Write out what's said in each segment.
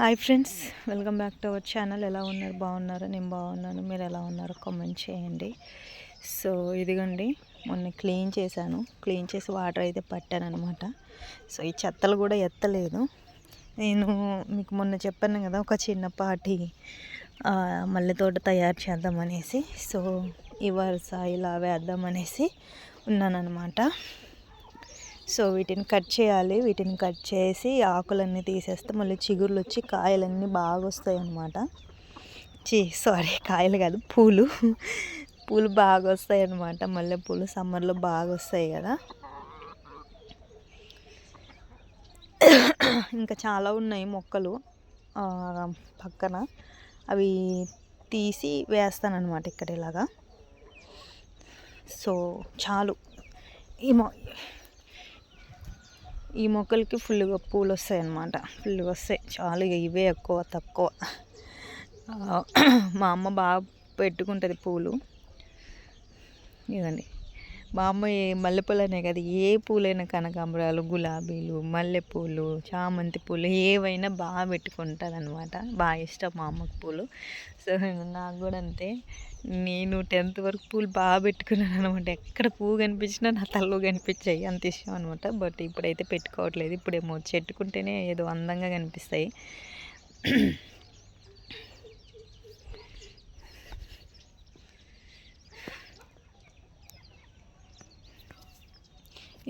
Hi friends welcome back to our channel. ఎలా ఉన్నారు? బాగున్నారు? నేను బాగున్నాను. మీరు ఎలా ఉన్నారో కామెంట్ చేయండి. సో ఇదిగోండి మొన్న క్లీన్ చేశాను. క్లీన్ చేసి వాటర్ అయితే పట్టాను అనమాట సో ఈ చెత్తలు కూడా ఎత్తలేదు. నేను మీకు మొన్న చెప్పాను కదా ఒక చిన్నపాటి మల్లె తోట తయారు చేద్దామనేసి సో ఈ వరుస ఇలా వేద్దామనేసి ఉన్నానన్నమాట. సో వీటిని కట్ చేయాలి. వీటిని కట్ చేసి ఆకులన్నీ తీసేస్తే మళ్ళీ చిగుర్లు వచ్చి కాయలన్నీ బాగా వస్తాయి అన్నమాట చీ సారీ కాయలు కాదు పూలు. పూలు బాగా వస్తాయి అన్నమాట మళ్ళీ పూలు సమ్మర్లో బాగా వస్తాయి కదా. ఇంకా చాలా ఉన్నాయి మొక్కలు. పక్కన. అవి తీసి వేస్తాను అనమాట ఇక్కడ ఇలాగా సో చాలు. ఈ ఈ మొక్కలకి ఫుల్గా పూలు వస్తాయి అన్నమాట ఫుల్గా వస్తాయి చాలా ఇవే ఎక్కువ తక్కువ. మా అమ్మ బాగా పెట్టుకుంటుంది పూలు. ఇదండి. మా అమ్మ మల్లెపూలనే అనే కదా ఏ పూలైనా కనకాంబరాలు గులాబీలు మల్లెపూలు చామంతి పూలు ఏవైనా బాగా పెట్టుకుంటుంది అనమాట బాగా ఇష్టం మా అమ్మకు పూలు. సో నాకు కూడా అంతే. నేను టెన్త్ వరకు పూలు బాగా పెట్టుకున్నాను అనమాట ఎక్కడ పువ్వు కనిపించినా నా తల్లు కనిపించాయి. అంత ఇష్టం అనమాట బట్ ఇప్పుడైతే పెట్టుకోవట్లేదు. ఇప్పుడేమో చెట్టుకుంటేనే ఏదో అందంగా కనిపిస్తాయి.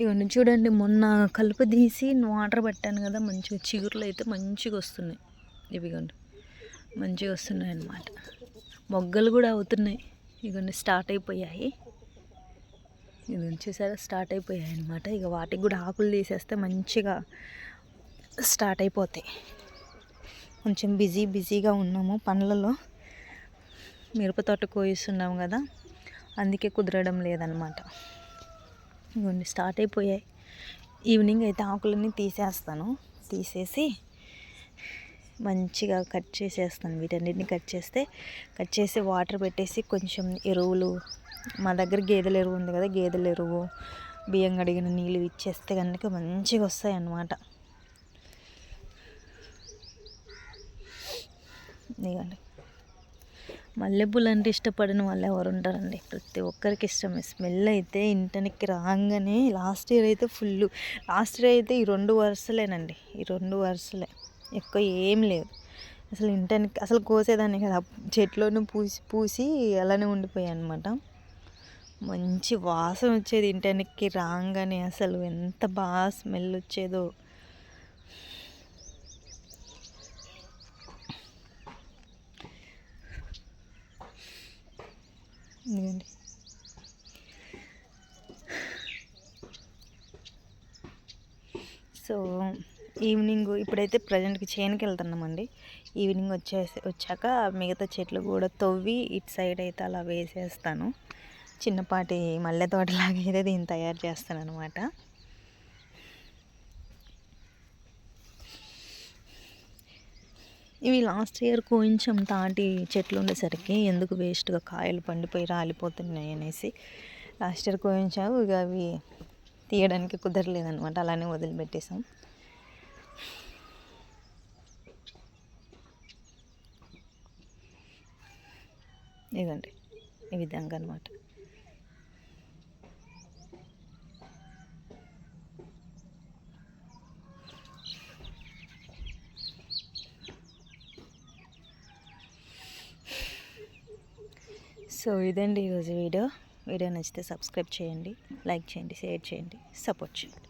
ఇవన్నీ చూడండి మొన్న కలుపు తీసి వాటర్ పెట్టాను కదా మంచిగా చిగురులు అయితే మంచిగా వస్తున్నాయి. ఇవిగోండి మంచిగా వస్తున్నాయి అన్నమాట. మొగ్గలు కూడా అవుతున్నాయి. ఇవన్నీ స్టార్ట్ అయిపోయాయి. ఇది చూసారా స్టార్ట్ అయిపోయాయి అనమాట ఇక వాటికి కూడా ఆకులు తీసేస్తే మంచిగా స్టార్ట్ అయిపోతాయి. కొంచెం బిజీ బిజీగా ఉన్నాము పనులలో. మిరప తోట కోయిస్తున్నాము కదా అందుకే కుదరడం లేదనమాట ఇవన్నీ స్టార్ట్ అయిపోయాయి. ఈవినింగ్ అయితే ఆకులన్నీ తీసేస్తాను. తీసేసి మంచిగా కట్ చేసేస్తాను వీటన్నిటిని కట్ చేస్తే కట్ చేసి వాటర్ పెట్టేసి కొంచెం ఎరువులు మా దగ్గర గేదెల ఎరువు ఉంది కదా గేదెల ఎరువు బియ్యం కడిగిన నీళ్ళు ఇచ్చేస్తే కనుక మంచిగా వస్తాయి అన్నమాట ఇదిగండి. మల్లెపూలు అంటే ఇష్టపడిన వాళ్ళు ఎవరు ఉంటారండి ప్రతి ఒక్కరికి ఇష్టమే స్మెల్ అయితే ఇంటనికి రాగానే లాస్ట్ ఇయర్ అయితే ఫుల్ లాస్ట్ ఇయర్ అయితే ఈ రెండు వరుసలేనండి. ఈ రెండు వరుసలే. ఎక్కువ ఏం లేదు. అసలు ఇంటనికి అసలు కోసేదాన్ని కదా. చెట్లోనే పూసి పూసి అలానే ఉండిపోయాయి అనమాట మంచి వాసన వచ్చేది ఇంటనికి రాగానే అసలు. ఎంత బాగా స్మెల్ వచ్చేదో. ఇదిగోండి సో ఈవినింగ్ ఇప్పుడైతే ప్రజెంట్కి చేనుకి వెళ్తున్నామండి. ఈవినింగ్ వచ్చేసి వచ్చాక మిగతా చెట్లు కూడా తవ్వి ఇటు సైడ్ అయితే అలా వేసేస్తాను. చిన్నపాటి మల్లె తోటలాగా అయితే దీన్ని తయారు చేస్తాను అనమాట ఇవి లాస్ట్ ఇయర్ కొంచెం తాటి చెట్లు ఉండేసరికి ఎందుకు వేస్ట్గా కాయలు పండిపోయి రాలిపోతున్నాయి అనేసి లాస్ట్ ఇయర్ కోయించావు. ఇక అవి తీయడానికి కుదరలేదనమాట అలానే వదిలిపెట్టేసాం ఇదండి ఈ విధంగా అనమాట సో ఇదండి ఈరోజు వీడియో. వీడియో నచ్చితే సబ్స్క్రైబ్ చేయండి లైక్ చేయండి షేర్ చేయండి సపోర్ట్ చేయండి.